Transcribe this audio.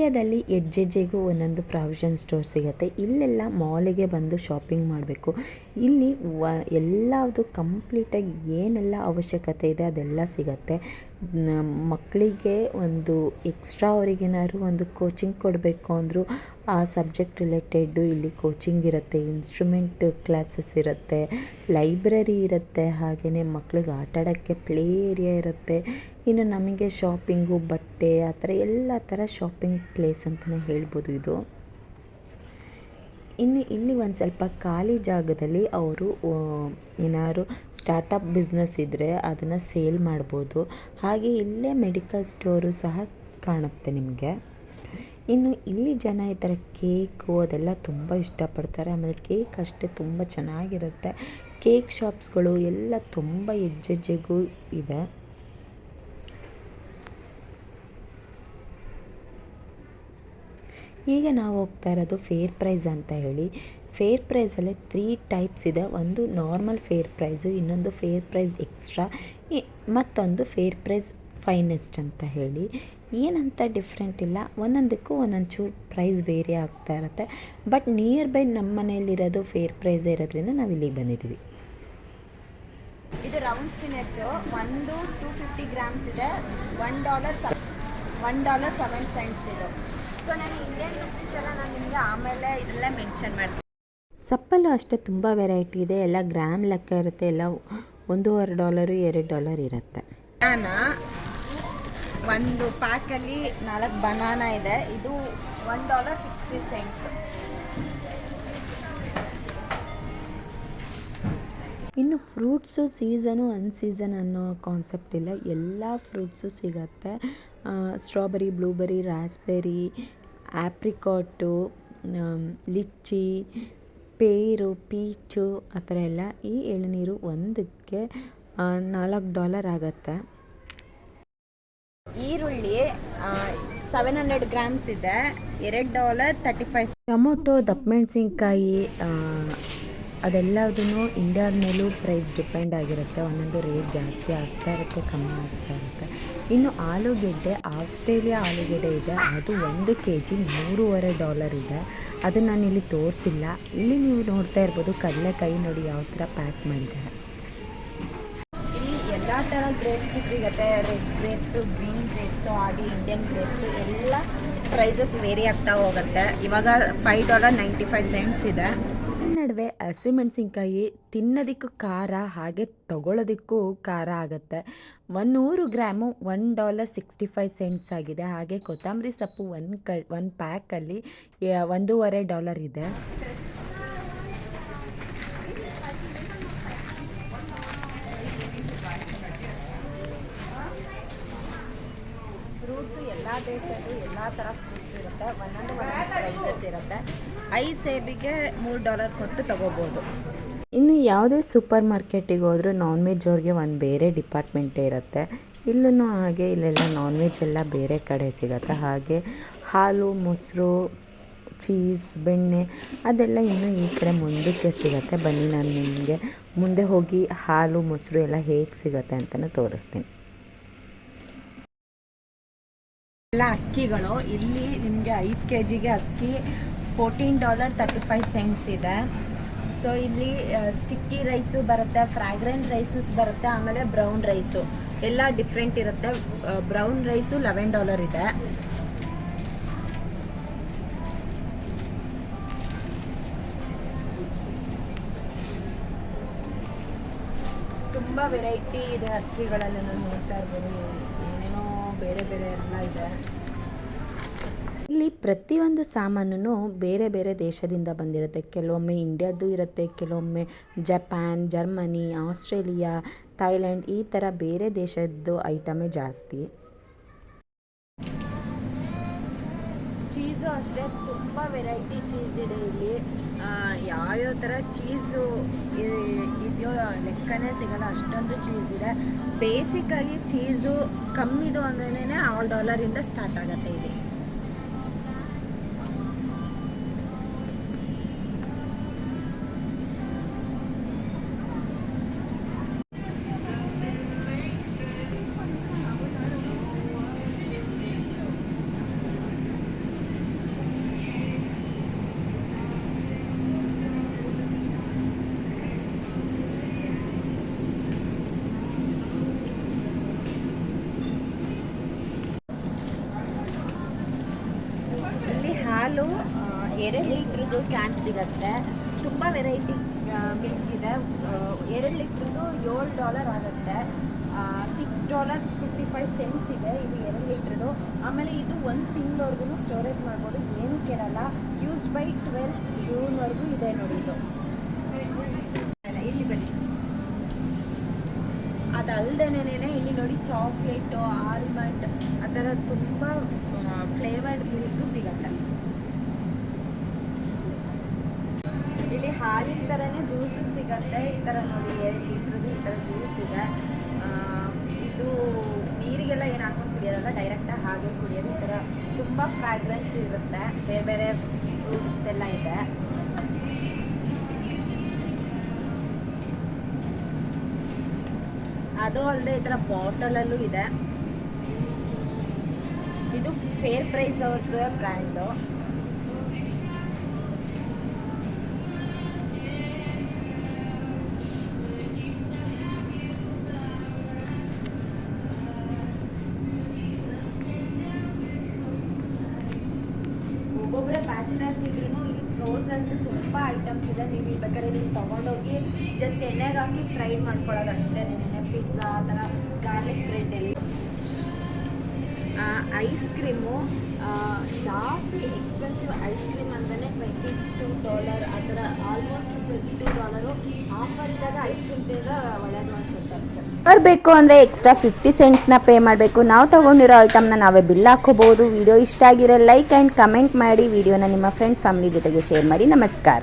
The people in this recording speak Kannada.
ಇಂಡ್ಯಾದಲ್ಲಿ ಹೆಜ್ಜೆಜ್ಜೆಗೂ ಒಂದೊಂದು ಪ್ರಾವಿಷನ್ ಸ್ಟೋರ್ ಸಿಗುತ್ತೆ. ಇಲ್ಲೆಲ್ಲ ಮಾಲಿಗೆ ಬಂದು ಶಾಪಿಂಗ್ ಮಾಡಬೇಕು. ಇಲ್ಲಿ ವ ಎಲ್ಲದು ಕಂಪ್ಲೀಟಾಗಿ ಏನೆಲ್ಲ ಅವಶ್ಯಕತೆ ಇದೆ ಅದೆಲ್ಲ ಸಿಗುತ್ತೆ. ಮಕ್ಕಳಿಗೆ ಒಂದು ಎಕ್ಸ್ಟ್ರಾ ಅವರಿಗೇನಾದ್ರು ಒಂದು ಕೋಚಿಂಗ್ ಕೊಡಬೇಕು ಅಂದರೂ, ಆ ಸಬ್ಜೆಕ್ಟ್ ರಿಲೇಟೆಡ್ಡು ಇಲ್ಲಿ ಕೋಚಿಂಗ್ ಇರುತ್ತೆ ಇನ್ಸ್ಟ್ರೂಮೆಂಟ್ ಕ್ಲಾಸಸ್ ಇರುತ್ತೆ ಲೈಬ್ರರಿ ಇರುತ್ತೆ ಹಾಗೆಯೇ ಮಕ್ಳಿಗೆ ಆಟ ಆಡೋಕ್ಕೆ ಪ್ಲೇ ಏರಿಯಾ ಇರುತ್ತೆ. ಇನ್ನು ನಮಗೆ ಶಾಪಿಂಗು, ಬಟ್ಟೆ, ಆ ಥರ ಎಲ್ಲ ಥರ ಶಾಪಿಂಗ್ ಪ್ಲೇಸ್ ಅಂತಲೇ ಹೇಳ್ಬೋದು ಇದು. ಇನ್ನು ಇಲ್ಲಿ ಒಂದು ಸ್ವಲ್ಪ ಖಾಲಿ ಜಾಗದಲ್ಲಿ ಅವರು ಏನಾದ್ರು ಸ್ಟಾರ್ಟಪ್ ಬಿಸ್ನೆಸ್ ಇದ್ದರೆ ಅದನ್ನು ಸೇಲ್ ಮಾಡ್ಬೋದು. ಹಾಗೆ ಇಲ್ಲೇ ಮೆಡಿಕಲ್ ಸ್ಟೋರು ಸಹ ಕಾಣುತ್ತೆ ನಿಮಗೆ. ಇನ್ನು ಇಲ್ಲಿ ಜನ ಈ ಥರ ಕೇಕು ಅದೆಲ್ಲ ತುಂಬ ಇಷ್ಟಪಡ್ತಾರೆ. ಆಮೇಲೆ ಕೇಕ್ ಅಷ್ಟೇ ತುಂಬ ಚೆನ್ನಾಗಿರುತ್ತೆ. ಕೇಕ್ ಶಾಪ್ಸ್ಗಳು ಎಲ್ಲ ತುಂಬ ಹೆಜ್ಜೆಜ್ಜೆಗೂ ಇದೆ. ಈಗ ನಾವು ಹೋಗ್ತಾ ಇರೋದು ಫೇರ್ ಪ್ರೈಸ್ ಅಂತ ಹೇಳಿ. ಫೇರ್ ಪ್ರೈಸಲ್ಲೇ ತ್ರೀ ಟೈಪ್ಸ್ ಇದೆ. ಒಂದು ನಾರ್ಮಲ್ ಫೇರ್ ಪ್ರೈಸು ಇನ್ನೊಂದು ಫೇರ್ ಪ್ರೈಸ್ ಎಕ್ಸ್ಟ್ರಾ ಮತ್ತೊಂದು ಫೇರ್ ಪ್ರೈಸ್ ಫೈನೆಸ್ಟ್ ಅಂತ ಹೇಳಿ. ಏನಂತ ಡಿಫ್ರೆಂಟ್ ಇಲ್ಲ. ಒಂದೊಂದಕ್ಕೂ ಒಂದೊಂದು ಚೂರು ಪ್ರೈಸ್ ವೇರಿ ಆಗ್ತಾ ಇರುತ್ತೆ. ಬಟ್ ನಿಯರ್ ಬೈ ನಮ್ಮ ಮನೆಯಲ್ಲಿರೋದು ಫೇರ್ ಪ್ರೈಸ್ ಇರೋದ್ರಿಂದ ನಾವು ಇಲ್ಲಿಗೆ ಬಂದಿದ್ದೀವಿ. ಇದು ರೌಂಡ್ ಸ್ಪಿನೆಚ್ಚು ಒಂದು ಟೂ ಫಿಫ್ಟಿ ಗ್ರಾಮ್ಸ್ ಇದೆ. One dollar one dollar seven cents ಇದು. ಸೊ ನಾನು ಇಂಡಿಯನ್ ರುಪೀಸ್ ಎಲ್ಲ ನಾನು ನಿಮಗೆ ಆಮೇಲೆ ಇದೆಲ್ಲ ಮೆನ್ಷನ್ ಮಾಡ್ತೀನಿ. ಸಪ್ಪಲ್ಲೂ ಅಷ್ಟೇ ತುಂಬ ವೆರೈಟಿ ಇದೆ. ಎಲ್ಲ ಗ್ರಾಮ್ ಲೆಕ್ಕ ಇರುತ್ತೆ. ಎಲ್ಲ ಒಂದೂವರೆ ಡಾಲರು ಎರಡು ಡಾಲರ್ ಇರುತ್ತೆ. ಬನಾನ ಒಂದು ಪ್ಯಾಕಲ್ಲಿ ನಾಲ್ಕು ಬನಾನ ಇದೆ. ಇದು ಒನ್ ಡಾಲರ್ ಸಿಕ್ಸ್ಟಿ ಸೆಂಟ್ಸ್ ಇನ್ನು ಫ್ರೂಟ್ಸು ಸೀಸನು ಅನ್ಸೀಸನ್ ಅನ್ನೋ ಕಾನ್ಸೆಪ್ಟ್ ಇಲ್ಲ. ಎಲ್ಲ ಫ್ರೂಟ್ಸು ಸಿಗತ್ತೆ. Strawberry blueberry raspberry apricot lychee, pear, peach ಆ ಥರ ಎಲ್ಲ ಈ ಎಳನೀರು ಒಂದಕ್ಕೆ ನಾಲ್ಕು ಡಾಲರ್ ಆಗುತ್ತೆ. ಈರುಳ್ಳಿ ಸೆವೆನ್ ಹಂಡ್ರೆಡ್ ಗ್ರಾಮ್ಸ್ ಇದೆ. ಎರಡು ಡಾಲರ್ ತರ್ಟಿ ಫೈವ್ ಟೊಮೊಟೊ ದಪ್ಪಮೆಣಸಿನ್ಕಾಯಿ ಅದೆಲ್ಲದೂ ಇಂಡಿಯಾದ ಮೇಲೂ ಪ್ರೈಸ್ ಡಿಪೆಂಡ್ ಆಗಿರುತ್ತೆ. ಒಂದೊಂದು ರೇಟ್ ಜಾಸ್ತಿ ಆಗ್ತಾ ಇರುತ್ತೆ, ಕಮ್ಮಿ ಆಗ್ತಾ ಇರುತ್ತೆ. ಇನ್ನು ಆಲೂಗೆಡ್ಡೆ, ಆಸ್ಟ್ರೇಲಿಯಾ ಆಲೂಗೆಡ್ಡೆ ಇದೆ. ಅದು ಒಂದು ಕೆ ಜಿ ಮೂರುವರೆ ಡಾಲರ್ ಇದೆ. ಅದನ್ನು ನಾನು ಇಲ್ಲಿ ತೋರಿಸಿಲ್ಲ. ಇಲ್ಲಿ ನೀವು ನೋಡ್ತಾ ಇರ್ಬೋದು ಕಡಲೆಕಾಯಿ ನೋಡಿ ಯಾವ ಥರ ಪ್ಯಾಕ್ ಮಾಡಿದ್ದಾರೆ. ಇಲ್ಲಿ ಎಲ್ಲ ಥರ ಗ್ರೇಪ್ಸ್ ಸಿಗುತ್ತೆ. ರೆಡ್ ಗ್ರೇಪ್ಸು ಗ್ರೀನ್ ಗ್ರೇಪ್ಸು ಹಾಗೆ ಇಂಡಿಯನ್ ಗ್ರೇಪ್ಸು ಎಲ್ಲ ಪ್ರೈಸಸ್ ವೇರಿ ಆಗ್ತಾ ಹೋಗುತ್ತೆ. ಇವಾಗ five dollar ninety five cents ಇದೆ. ನಡುವೆ ಹಸಿಮೆಣಸಿನ್ಕಾಯಿ ತಿನ್ನೋದಕ್ಕೂ ಖಾರ, ಹಾಗೆ ತಗೊಳ್ಳೋದಕ್ಕೂ ಖಾರ ಆಗುತ್ತೆ. ಒಂದು ನೂರು gram one dollar sixty five cents ಆಗಿದೆ. ಹಾಗೆ ಕೊತ್ತಂಬರಿ ಸೊಪ್ಪು ಒಂದು ಕ, ಒಂದು ಪ್ಯಾಕಲ್ಲಿ ಒಂದೂವರೆ ಡಾಲರ್ ಇದೆ. ಫ್ರೂಟ್ಸು ಎಲ್ಲ ದೇಶದ್ದು ಎಲ್ಲ ಥರ ಫ್ರೂಟ್ಸ್ ಇರುತ್ತೆ. ಒಂದೊಂದು ಒಂದೊಂದು ಪ್ರೈಸಸ್ ಇರುತ್ತೆ. ಐ ಸೇಬಿಗೆ ಮೂರು ಡಾಲರ್ ಕೊಟ್ಟು ತಗೋಬೋದು. ಇನ್ನು ಯಾವುದೇ ಸೂಪರ್ ಮಾರ್ಕೆಟಿಗೆ ಹೋದರೂ ನಾನ್ ವೆಜ್ ಅವ್ರಿಗೆ ಒಂದು ಬೇರೆ ಡಿಪಾರ್ಟ್ಮೆಂಟೇ ಇರುತ್ತೆ. ಇಲ್ಲೂ ಹಾಗೆ, ಇಲ್ಲೆಲ್ಲ ನಾನ್ ವೆಜ್ ಎಲ್ಲ ಬೇರೆ ಕಡೆ ಸಿಗುತ್ತೆ. ಹಾಗೆ ಹಾಲು, ಮೊಸರು ಚೀಸ್ ಬೆಣ್ಣೆ ಅದೆಲ್ಲ ಇನ್ನೂ ಈ ಕಡೆ ಮುಂದಕ್ಕೆ ಸಿಗುತ್ತೆ. ಬನ್ನಿ, ನಾನು ನಿಮಗೆ ಮುಂದೆ ಹೋಗಿ ಹಾಲು, ಮೊಸರು ಎಲ್ಲ ಹೇಗೆ ಸಿಗುತ್ತೆ ಅಂತಲೂ ತೋರಿಸ್ತೀನಿ. ಎಲ್ಲ ಅಕ್ಕಿಗಳು. ಇಲ್ಲಿ ನಿಮಗೆ ಐದು ಕೆ ಜಿಗೆ ಅಕ್ಕಿ fourteen dollar thirty five cents ಇದೆ. ಸೊ ಇಲ್ಲಿ ಸ್ಟಿಕ್ಕಿ ರೈಸು ಬರುತ್ತೆ ಫ್ರಾಗ್ರೆಂಟ್ ರೈಸಸ್ ಬರುತ್ತೆ, ಆಮೇಲೆ ಬ್ರೌನ್ ರೈಸು ಎಲ್ಲ ಡಿಫ್ರೆಂಟ್ ಇರುತ್ತೆ. ಬ್ರೌನ್ ರೈಸು ಲೆವೆನ್ ಡಾಲರ್ ಇದೆ. ತುಂಬ ವೆರೈಟಿ ಇದೆ ಅಕ್ಕಿಗಳೆಲ್ಲ. ನೋಡ್ತಾ ಇರ್ಬೋದು. ಏನೇನೋ ಬೇರೆ ಬೇರೆ ಎಲ್ಲ ಇದೆ. ಇಲ್ಲಿ ಪ್ರತಿಯೊಂದು ಸಾಮಾನು ಬೇರೆ ಬೇರೆ ದೇಶದಿಂದ ಬಂದಿರುತ್ತೆ. ಕೆಲವೊಮ್ಮೆ ಇಂಡಿಯಾದ್ದು ಇರುತ್ತೆ, ಕೆಲವೊಮ್ಮೆ ಜಪಾನ್, ಜರ್ಮನಿ, ಆಸ್ಟ್ರೇಲಿಯಾ ಥೈಲ್ಯಾಂಡ್ ಈ ಥರ ಬೇರೆ ದೇಶದ್ದು ಐಟಮೇ ಜಾಸ್ತಿ. ಚೀಸು ಅಷ್ಟೇ, ತುಂಬ ವೆರೈಟಿ ಚೀಸ್ ಇದೆ ಇಲ್ಲಿ. ಆ, ಯಾವ್ಯಾವ ಥರ ಚೀಸು ಇದೆಯೋ ಲೆಕ್ಕನೇ ಸಿಗಲ್ಲ. ಅಷ್ಟೊಂದು ಚೀಸ್ ಇದೆ. ಬೇಸಿಕ್ಕಾಗಿ ಚೀಸು ಕಮ್ಮಿದು ಅಂದ್ರೇ ಆಲ್ ಡಾಲರಿಂದ ಸ್ಟಾರ್ಟ್ ಆಗುತ್ತೆ ಇಲ್ಲಿ. ಎರಡು ಲೀಟ್ರದ್ದು ಕ್ಯಾನ್ ಸಿಗತ್ತೆ. ತುಂಬ ವೆರೈಟಿ ಮಿಲ್ಕ್ ಇದೆ. ಎರಡು ಲೀಟ್ರದ್ದು ಏಳು ಡಾಲರ್ ಆಗುತ್ತೆ. Six dollar fifty five cents ಇದೆ ಇದು ಎರಡು ಲೀಟ್ರದ್ದು. ಆಮೇಲೆ ಇದು ಒಂದು ತಿಂಗಳವರೆಗೂ ಸ್ಟೋರೇಜ್ ಮಾಡ್ಬೋದು. ಏನು ಕೆಡಲ್ಲ ಯೂಸ್ಡ್ ಬೈ ಟ್ವೆಲ್ ಜೂನ್ವರೆಗೂ ಇದೆ ನೋಡಿ ಇದು. ಇಲ್ಲಿ ಬನ್ನಿ. ಅದಲ್ದೇನೆ ಇಲ್ಲಿ ನೋಡಿ ಚಾಕ್ಲೇಟು ಆಲ್ಮಂಡ್ ಆ ಥರ ತುಂಬ ಫ್ಲೇವರ್ಡ್ ಮಿಲ್ಕು ಸಿಗತ್ತೆ. ಹಾಲಿನ ಥರನೇ ಜ್ಯೂಸು ಸಿಗತ್ತೆ. ಈ ಥರ ನೋಡಿ, ಎರಡು ಲೀಟ್ರದ್ದು ಈ ಥರ ಜ್ಯೂಸ್ ಇದೆ. ಇದು ನೀರಿಗೆಲ್ಲ ಏನು ಹಾಕೊಂಡು ಕುಡಿಯೋದಲ್ಲ, ಡೈರೆಕ್ಟಾಗಿ ಹಾಗೆ ಕುಡಿಯೋದು. ಈ ಥರ ತುಂಬ ಫ್ರಾಗ್ರೆನ್ಸ್ ಇರುತ್ತೆ. ಬೇರೆ ಬೇರೆ ಫ್ರೂಟ್ಸ್ ಎಲ್ಲ ಇದೆ. ಅದು ಅಲ್ಲದೆ ಈ ಥರ ಬಾಟಲಲ್ಲೂ ಇದೆ. ಇದು ಫೇರ್ ಪ್ರೈಸ್ ಅವ್ರದ್ದು ಬ್ರ್ಯಾಂಡು ಫ್ರೋಸನ್ ತುಂಬ ಐಟಮ್ಸ್ ಇದೆ. ನೀವು ಇಲ್ಲಿ ಬೇಕಾದ್ರೆ ನೀವು ತೊಗೊಂಡೋಗಿ ಜಸ್ಟ್ ಎಣ್ಣೆಗೆ ಹಾಕಿ ಫ್ರೈ ಮಾಡ್ಕೊಳ್ಳೋದು ಅಷ್ಟೇ. ನೆನೆ ಪಿಜ್ಜಾ ಆ ಥರ ಗಾರ್ಲಿಕ್ ಬ್ರೆಡ್ ಎಲ್ಲ. ಐಸ್ ಕ್ರೀಮು ಜಾಸ್ತಿ ಎಕ್ಸ್ಪೆನ್ಸಿವ್ ಐಸ್ ಕ್ರೀಮ್ ಅಂದ್ರೆ ಟ್ವೆಂಟಿ ಟೂ ಡಾಲರ್ ಆ ಥರ almost twenty two dollar offer ಇದ್ದಾಗ ಐಸ್ ಕ್ರೀಮ್ ತಿಂದ್ರೆ ಒಳ್ಳೆಯದು ಅನಿಸುತ್ತೆ. ಬರಬೇಕು ಅಂದರೆ ಎಕ್ಸ್ಟ್ರಾ ಫಿಫ್ಟಿ ಸೆಂಟ್ಸ್ನ ಪೇ ಮಾಡಬೇಕು. ನಾವು ತೊಗೊಂಡಿರೋ ಐಟಮ್ನ ನಾವೇ ಬಿಲ್ ಹಾಕೋಬೋದು ವಿಡಿಯೋ ಇಷ್ಟ ಆಗಿರೋ ಲೈಕ್ ಆ್ಯಂಡ್ ಕಮೆಂಟ್ ಮಾಡಿ. ವಿಡಿಯೋನ ನಿಮ್ಮ ಫ್ರೆಂಡ್ಸ್ ಫ್ಯಾಮಿಲಿ ಜೊತೆಗೆ ಶೇರ್ ಮಾಡಿ. ನಮಸ್ಕಾರ.